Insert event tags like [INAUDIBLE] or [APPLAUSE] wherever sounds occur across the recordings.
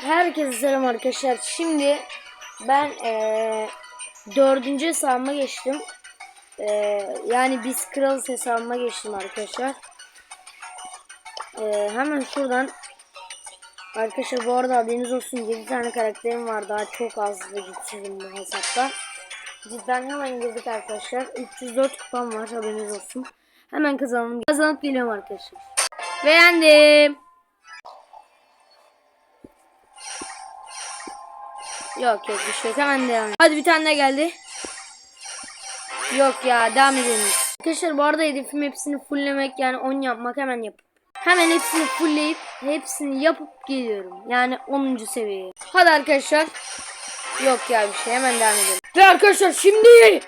Herkese selam arkadaşlar. Şimdi ben eee dördüncü hesabıma geçtim. Eee, yani biz kralız hesabıma geçtim arkadaşlar. Eee, hemen şuradan Arkadaşlar bu arada haberiniz olsun 7 tane karakterim var daha çok azdı getirdim bu hesapta. Cidden hemen girdik arkadaşlar. 304 kupam var haberiniz olsun. Hemen kazanalım. Kazanıp geliyorum arkadaşlar. Beğendim. Yok yok bir şey. Hemen devam. Hadi bir tane daha geldi. Yok ya devam edelim. Arkadaşlar bu arada hedefim hepsini fulllemek yani 10 yapmak hemen yap. Hemen hepsini fullleyip hepsini yapıp geliyorum. Yani 10. seviyeye. Hadi arkadaşlar. Yok ya bir şey hemen devam edelim. Ve arkadaşlar şimdi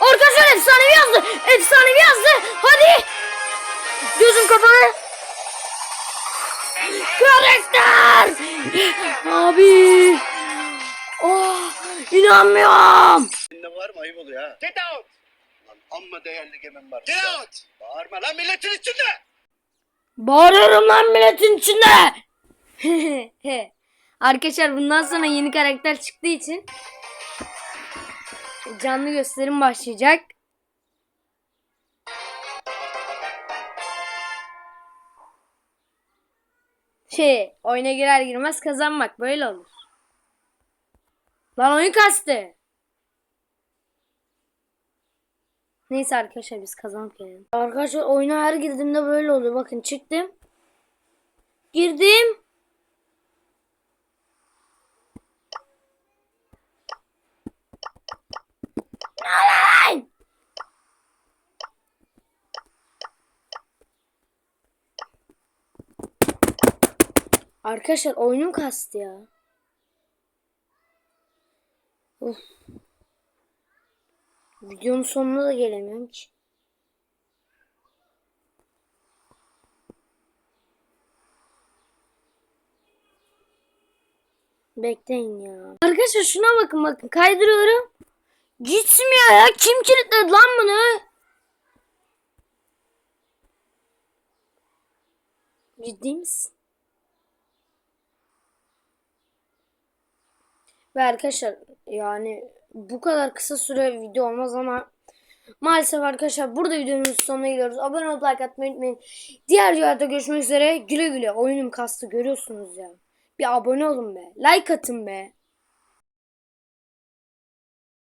Arkadaşlar efsanevi yazdı. Efsanevi yazdı. Hadi. Gözüm kapalı. Karakter. Abi. Oh, inanmıyorum. Ne var mı? Ayıp oluyor ha. Get out! Lan amma değerli gemim var. Get out! Bağırma lan milletin içinde. Bağırıyorum lan milletin içinde. [LAUGHS] Arkadaşlar bundan sonra yeni karakter çıktığı için canlı gösterim başlayacak. Şey, oyuna girer girmez kazanmak böyle olur. Lan oyun kastı. Neyse arkadaşlar biz kazanıp gelelim. Arkadaşlar oyuna her girdiğimde böyle oluyor. Bakın çıktım. Girdim. Lan! Arkadaşlar oyunum kastı ya. Of. Videonun sonuna da gelemiyorum ki. Bekleyin ya. Arkadaşlar şuna bakın bakın kaydırıyorum. Gitmiyor ya. Kim kilitledi lan bunu? Ciddi misin? Ve arkadaşlar yani bu kadar kısa süre video olmaz ama maalesef arkadaşlar burada videomuzun sonuna geliyoruz. Abone olup like atmayı unutmayın. Diğer videolarda görüşmek üzere. Güle güle. Oyunum kastı görüyorsunuz ya. Bir abone olun be. Like atın be.